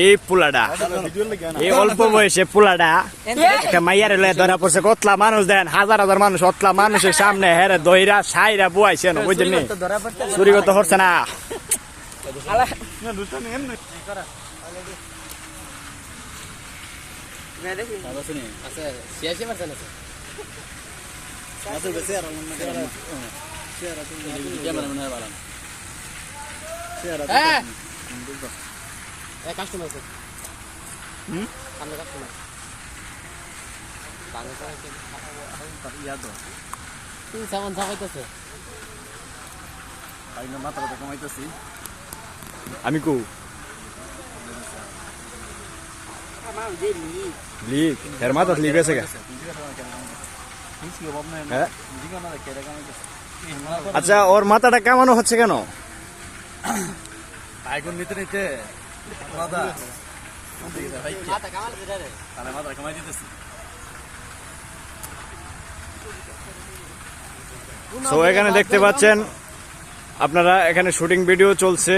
এই পোলাডা। অল্প বয়সে পোলাডা। একটা মাইয়ার লয়ে ধরা পড়ছে, কতলা মানুষ দেন হাজার হাজার মানুষ, অতলা মানুষের সামনে হেরে দইরা সাইরা বুয়াইছে না এ কাস্টমার আছে হুম? সামনে কাস্টমার সামনে তো তুই সামান সামাইতেছে আমি কু লিক এর মাথা লিক আছে হ্যাঁ? আচ্ছা ওর মাথাটা কেমন হচ্ছে কেন? আইকন নিতে নিতে রে তাহলে মাথা কামাই দিতেছি সো এখানে দেখতে পাচ্ছেন আপনারা এখানে শুটিং ভিডিও চলছে।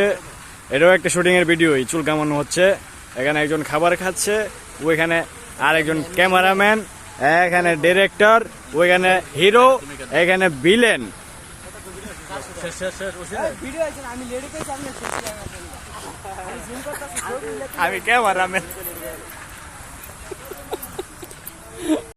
এটাও একটা শুটিং এর ভিডিও চুল কামানো হচ্ছে। এখানে একজন খাবার খাচ্ছে ওইখানে আর একজন ক্যামেরাম্যান এখানে ডিরেক্টর ওইখানে হিরো এখানে villain. শেষ শেষ শেষ ওসে আমি ক্যামেরাম্যান